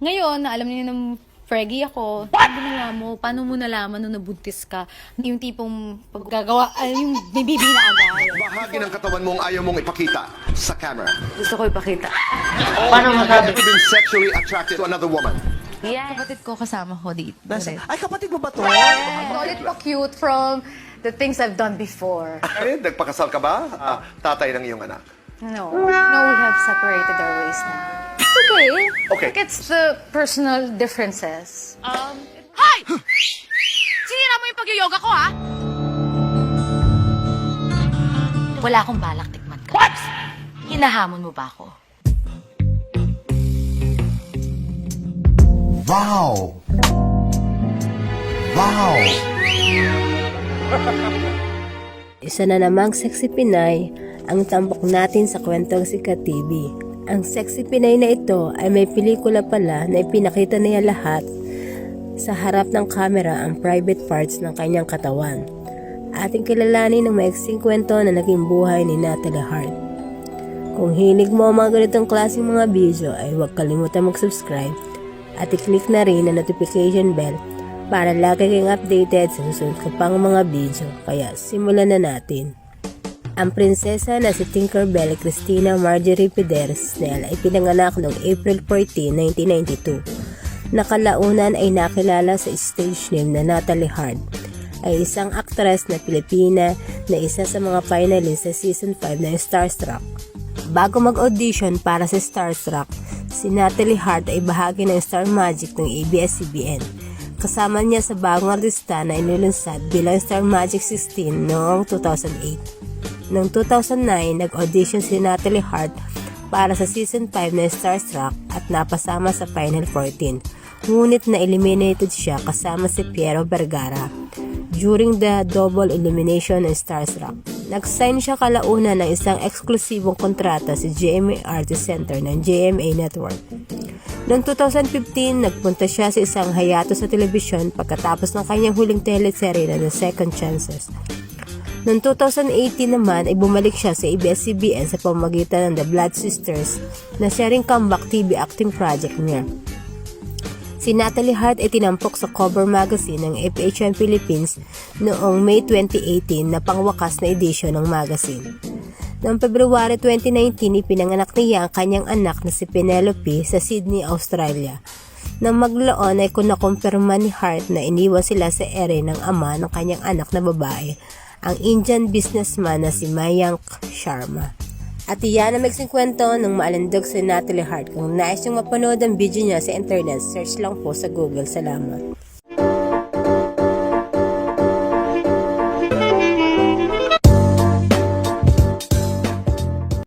Ngayon, na alam niyo ng Freggy ako, ano ginawa mo? Paano mo nalaman nung nabuntis ka? Yung tipong paggagawa, ay, yung bibibi na agad. Bahagi ng katawan mong ayaw mong ipakita sa camera. Gusto ko ipakita. Paano Have masabi? you been sexually attracted to another woman? Yeah. Kapatid ko kasama ko dito. Nasa, ay, kapatid mo ba to? It po cute from the things I've done before. Ay, nagpakasal ka ba? Ah, tatay ng iyong anak. No. No, we have separated our ways now. It's okay. Okay. Like it's the personal differences. Um, Hoy! Sinira mo yung pag-yoga ko, ha? Wala akong balak tikman ka. What? Hinahamon mo ba ako? Wow! Wow! Isa na namang sexy Pinay ang tampok natin sa kwentong Sikat TV. Ang sexy Pinay na ito ay may pelikula pala na ipinakita niya lahat sa harap ng kamera ang private parts ng kanyang katawan. Ating kilalanin ng maiksing kwento na naging buhay ni Natalie Hart. Kung hilig mo ang mga ganitong klaseng mga video ay huwag kalimutan mag-subscribe at i-click na rin ang notification bell para lagi kang updated sa susunod ko pang mga video. Kaya simulan na natin. Ang prinsesa na si Tinkerbell Christina Marjorie Pider Snell ay pinanganak noong April 14, 1992. Nakalaunan ay nakilala sa stage name na Natalie Hart ay isang aktres na Pilipina na isa sa mga finalist sa season 5 ng Starstruck. Bago mag-audition para sa Starstruck, si Natalie Hart ay bahagi ng Star Magic ng ABS-CBN. Kasama niya sa bagong artista na inilunsad bilang Star Magic 16 noong 2008. Noong 2009, nag-audition si Natalie Hart para sa season 5 ng Starstruck at napasama sa Final 14. Ngunit na-eliminated siya kasama si Piero Vergara during the double elimination ng Starstruck. Nag-sign siya kalauna ng isang eksklusibong kontrata sa GMA Artist Center ng GMA Network. Noong 2015, nagpunta siya sa isang hayato sa telebisyon pagkatapos ng kanyang huling teleserye na The Second Chances. Noong 2018 naman ay bumalik siya sa ABS-CBN sa pamagitan ng The Blood Sisters na siya ring comeback TV acting project niya. Si Natalie Hart ay tinampok sa cover magazine ng FHM Philippines noong May 2018 na pangwakas na edisyon ng magazine. Noong February 2019, ipinanganak niya ang kanyang anak na si Penelope sa Sydney, Australia. Nang maglaon ay kunakumpirma ni Hart na iniwan sila sa ere ng ama ng kanyang anak na babae, ang Indian businessman na si Mayank Sharma. At iyan ang magsing kwento ng maalandog si Natalie Hart. Kung nais niyong mapanood ang video niya sa internet, search lang po sa Google. Salamat.